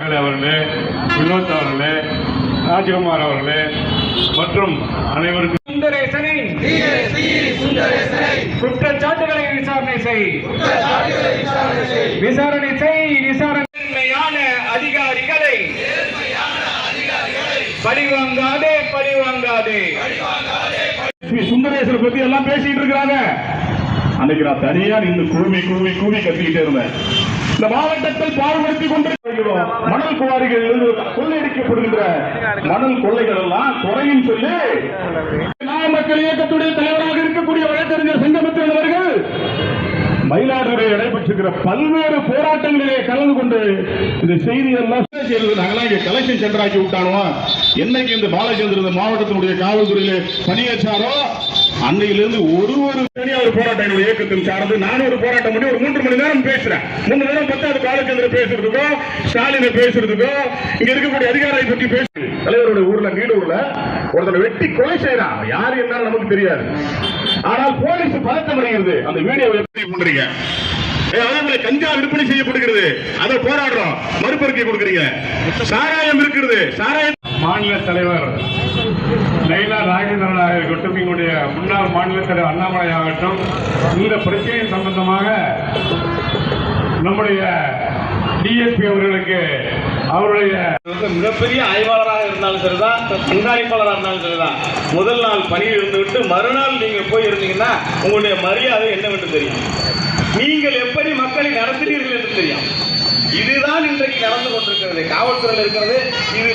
அவர்களே வினோத் அவர்களே ராஜகுமார் அவர்களே மற்றும் அனைவருக்கும் சுந்தரேசனை. குற்றச்சாட்டுகளை விசாரணை செய். விசாரணை செய் விசாரணை. நேர்மையான அதிகாரிகளை. பழிவாங்காதே பழிவாங்காதே. ஸ்ரீ சுந்தரேசரை பத்தி எல்லாம் பேசிட்டு இருக்கிறாங்க. அன்னைக்கு நான் தனியா நின்று கூவி கூவி கூவி கத்திக்கிட்டே இருந்தேன். இந்த மாவட்டத்தில் பாடுபடுத்திக் கொண்டிருக்கிறோம். மணல் குவாரிகள் கொள்ளையடிக்கப்படுகின்ற மணல் கொள்ளைகள் எல்லாம் குறையும் சொல்லி நாம மக்கள் இயக்கத்துடைய தலைவராக இருக்கக்கூடிய வழக்கறிஞர் செங்கமத்திரன் அவர்கள் மயிலாடுதுறை நடைபெற்றிருக்கிற பல்வேறு போராட்டங்களிலே கலந்து கொண்டு இந்த செய்தி எல்லாம் செய்யறது நாங்களாம் இங்க கலெக்ஷன் சென்டர் ஆக்கி விட்டானுவா? என்னைக்கு இந்த பாலச்சந்திர மாவட்டத்தினுடைய காவல்துறையில பணியாற்றாரோ அன்னையிலிருந்து ஒரு ஒரு தனியா ஒரு போராட்டம் என்னுடைய இயக்கத்தின் சார்ந்து நானும் ஒரு போராட்டம் பண்ணி ஒரு மூன்று மணி நேரம் பேசுறேன். மூணு நேரம் பத்தாவது பாலச்சந்திர பேசுறதுக்கோ ஸ்டாலினை பேசுறதுக்கோ இங்க இருக்கக்கூடிய அதிகாரியை பற்றி பேசு. தலைவருடைய ஊர்ல நீடூர்ல ஒருத்தனை வெட்டி கொலை செய்யறான். யாரு என்னன்னு நமக்கு தெரியாது. ஆனால் போலீஸ் பதட்டம் அடைகிறது அந்த வீடியோ எப்படி பண்றீங்க அதே கஞ்சா விற்பனை செய்யப்படுகிறது அதை போராடுறோம். மறுபறிக்கை கொடுக்குறீங்க. சாராயம் இருக்கிறது. சாராயம் மாநில தலைவர் லைலா ராஜேந்திரனாக இருக்கட்டும் எங்களுடைய முன்னாள் மாநில தலைவர் அண்ணாமலை ஆகட்டும் இந்த பிரச்சனை சம்பந்தமாக நம்முடைய டிஎஸ்பி அவர்களுக்கு அவருடைய மிகப்பெரிய ஆய்வாளராக இருந்தாலும் சரிதான் கண்காணிப்பாளராக இருந்தாலும் சரிதான். முதல் நாள் பணியில் இருந்துவிட்டு மறுநாள் நீங்க போய் இருந்தீங்கன்னா உங்களுடைய மரியாதை என்னவென்று தெரியும். நீங்கள் நடத்தினீர்கள் என்று தெரியும். இதுதான் இன்றைக்கு நடந்து கொண்டிருக்கிறது. காவல்துறையில் இருக்கிறது. இது